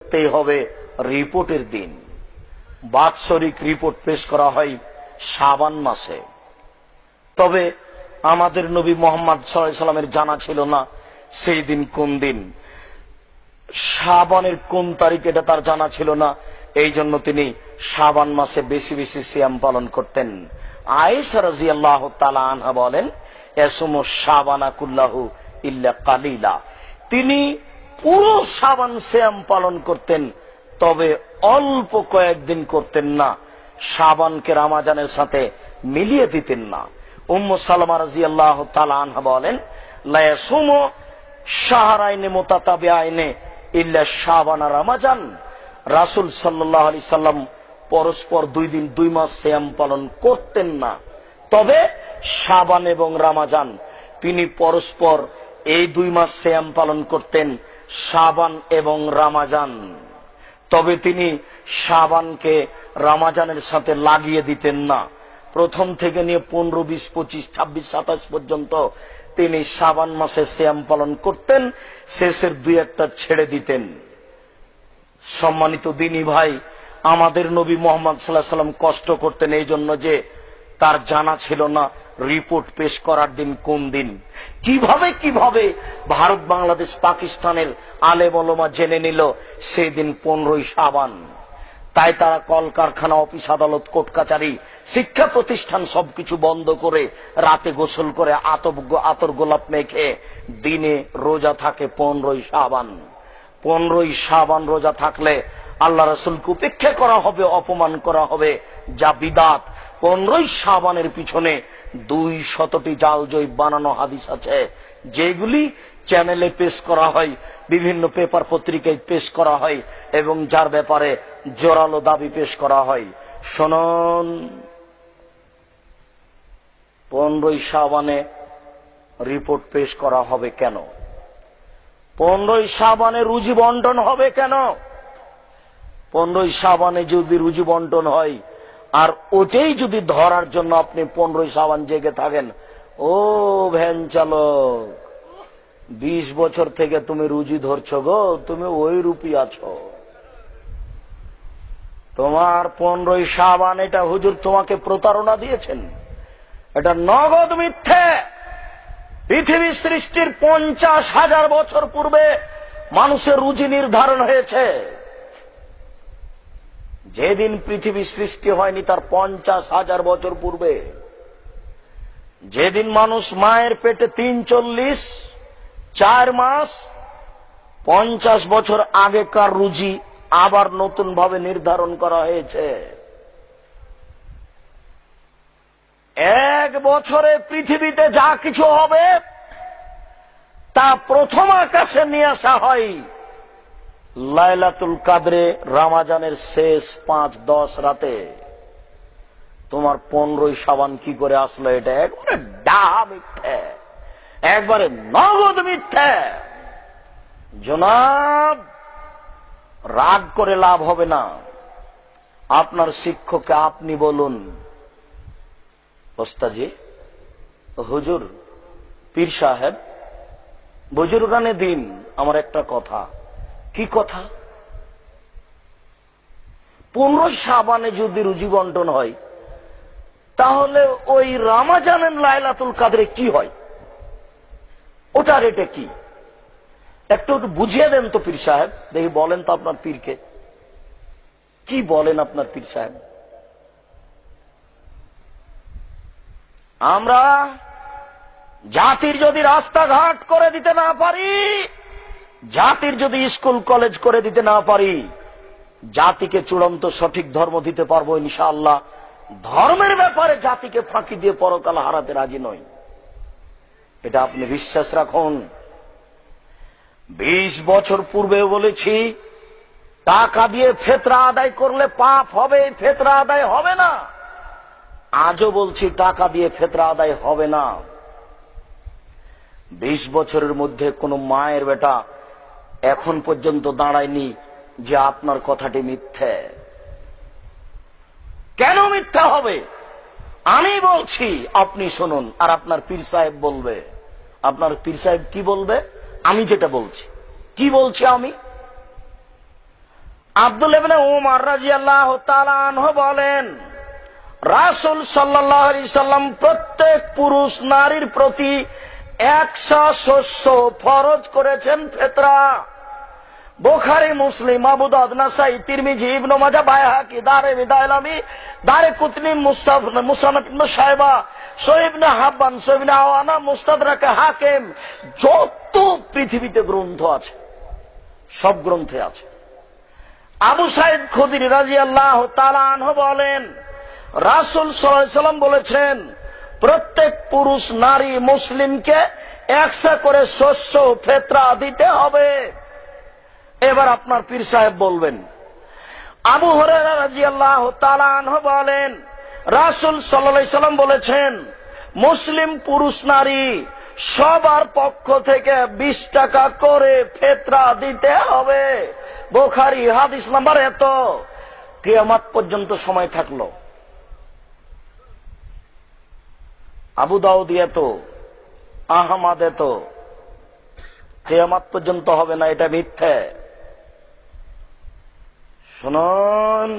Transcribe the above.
করতেই হবে রিপোর্টের দিন। বাৎসরিক রিপোর্ট পেশ করা হয় সাবান মাসে। তবে আমাদের নবী মোহাম্মদ সাল্লামের জানা ছিল না সেই দিন কোন দিন। সাবানের কোন তারিখ এটা তার জানা ছিল না। এই জন্য তিনি সাবান মাসে বেশি বেশি সিয়াম পালন করতেন। আয়েশা রাজি আল্লাহ বলেন এসম সাবানা কুল্লাহু ইল্লা কালিলা। তিনি পুরো সাবান শ্যাম পালন করতেন, তবে অল্প কয়েকদিন করতেন না, সাবানকে রামাজানের সাথে মিলিয়ে দিতেন না। উম্ম সালমা রাজি আল্লাহ আনহা বলেন ইল্লা পরস্পর দুই দিন দুই মাস শ্যাম পালন করতেন না। তবে সাবান এবং রামাজান, তিনি পরস্পর এই দুই মাস শ্যাম পালন করতেন সাবান এবং রামাজান। তবে তিনি সাবানকে রামাজানের সাথে লাগিয়ে দিতেন না। প্রথম থেকে নিয়ে পনেরো, বিশ, পঁচিশ, ছাব্বিশ, সাতাশ পর্যন্ত তিনি সাবান মাসে শ্যাম পালন করতেন, শেষের দুই একটা ছেড়ে দিতেন। সম্মানিত দিনী ভাই, আমাদের নবী মোহাম্মদ সাল্লাহ সাল্লাম কষ্ট করতেন এই জন্য যে তার জানা ছিল না রিপোর্ট পেশ করার দিন কোন দিন? কীভাবে কীভাবে ভারত, বাংলাদেশ, পাকিস্তানের আলেম ওলমা জেনে নিল সেই দিন পনেরোই সাবান তাই তারা কলকারখানা, অফিস, আদালত কোর্ট কাচারি শিক্ষা প্রতিষ্ঠান সবকিছু বন্ধ করে রাতে গোসল করে আতর আতর গোলাপ মেখে দিনে রোজা থাকে পনেরোই সাবান পনেরোই সাবান রোজা থাকলে আল্লাহ রসুলকে উপেক্ষা করা হবে, অপমান করা হবে, যা বিদাত। পনেরোই সাবানের পিছনে দুই শতটি জাল জয় বানানো হাদিস আছে, যেগুলি চ্যানেলে পেশ করা হয়, বিভিন্ন পেপার পত্রিকায় পেশ করা হয়, এবং যার ব্যাপারে জোরালো দাবি পেশ করা হয়। শোনন। পনেরোই সাবানে রিপোর্ট পেশ করা হবে কেন? পনেরোই সাবানে রুজি বন্টন হবে কেন? পনেরোই সাবানে যদি রুজি বন্টন হয় আর ওটাই যদি ধরার জন্য আপনি পনেরোই সাবান জেগে থাকেন, ও ভ্যান চালক, বিশ বছর থেকে তুমি রুজি ধরছ গো, তুমি ওই রূপী আছো। তোমার পনেরোই সাবান, এটা হুজুর তোমাকে প্রতারণা দিয়েছেন। এটা নগদ মিথ্যে। পৃথিবী সৃষ্টির পঞ্চাশ হাজার বছর পূর্বে মানুষের রুজি নির্ধারণ হয়েছে। যেদিন পৃথিবী সৃষ্টি হয়নি তার পঞ্চাশ হাজার বছর পূর্বে। যেদিন মানুষ মায়ের পেটে তিন চল্লিশ, চার মাস, পঞ্চাশ বছর আগেকার রুজি আবার নতুন ভাবে নির্ধারণ করা হয়েছে। এক বছরে পৃথিবীতে যা কিছু হবে, তা প্রথম আকাশে নিয়ে আসা হয়। লাইলাতুল কাদরে রামাজানের শেষ পাঁচ, দশ রাতে তোমার পনেরোই সাবান কি করে আসলো এটা একবারে ডা মিথ্যে, একবারে নগদ মিথ্যে। জনাব, রাগ করে লাভ হবে না। আপনার শিক্ষককে আপনি বলুন। ওস্তাজি হুজুর, পীর সাহেব, বুজুর্গানে দিন, আমার একটা কথা। কি কথা? পনেরো সাবানে যদি রুজি বন্টন হয়, তাহলে ওই রামাজানের লাইলাতুল কাদরে কি হয়? ওটার এটা কি? একটু একটু বুঝিয়ে দেন তো পীর সাহেব। দেখি বলেন তো আপনার পীরকে। কি বলেন আপনার পীর সাহেব? আমরা জাতির যদি রাস্তাঘাট করে দিতে না পারি জাতির যদি স্কুল, কলেজ করে দিতে না পারি, জাতিকে চূড়ান্ত সঠিক ধর্ম দিতে পারব ইনশাআল্লাহ। ধর্মের ব্যাপারে জাতিকে ফাঁকি দিয়ে পরকাল হারাতে রাজি নই। এটা আপনি বিশ্বাস রাখুন। বিশ বছর পূর্বে বলেছি, টাকা দিয়ে ফেতরা আদায় করলে পাপ হবে, ফেতরা আদায় হবে না। আজও বলছি, টাকা দিয়ে ফেতরা আদায় হবে না। বিশ বছরের মধ্যে কোনো মায়ের বেটা এখন পর্যন্ত দাঁড়ায়নি যে আপনার কথাটি মিথ্যে। কেন মিথ্যা হবে? আমি বলছি, আপনি শুনুন, আর আপনার পীর সাহেব বলবে। আপনার পীর সাহেব কি বলবে? আমি যেটা বলছি। কি বলছি আমি? আব্দুল উমর রাদিয়াল্লাহু তাআলা বলেন, রাসুল আলাইহি সাল্লাম প্রত্যেক পুরুষ নারীর প্রতি একশো শস্য ফরজ করেছেন ফেতরা। বোখারি, মুসলিম আবু দাউদ নাসাই, তিরমিজি, ইবনে মাজাহ বাইহাকি দারে বিদায়লামি দারে কুতনি, মুস্তাফ মুসানফ ইবনে সাহেবা সহিবনে হাব্বান সহিবনে আওয়ানা, মুস্তাদরাকে হাকিম, যত পৃথিবীতে গ্রন্থ আছে, সব গ্রন্থে আছে। আবু সাইদ খুদির রাজি আল্লাহ তালানহ বলেন, রাসুল সাল্লাম বলেছেন প্রত্যেক পুরুষ, নারী, মুসলিমকে একসা করে শস্য, ফেতরা দিতে হবে। এবার আপনার পীর সাহেব বলবেন, আবু তালানহ বলেন, রাসুল সাল্লাহ সাল্লাম বলেছেন, মুসলিম পুরুষ, নারী সবার পক্ষ থেকে বিশ টাকা করে ফেতরা দিতে হবে। বোখারি হাদিস নাম্বার এত। কেয়ামাত পর্যন্ত সময় থাকল। আবু দাউদ এত আহমাদ এত। কেয়ামাত পর্যন্ত হবে না এটা মিথ্যে। শুনুন।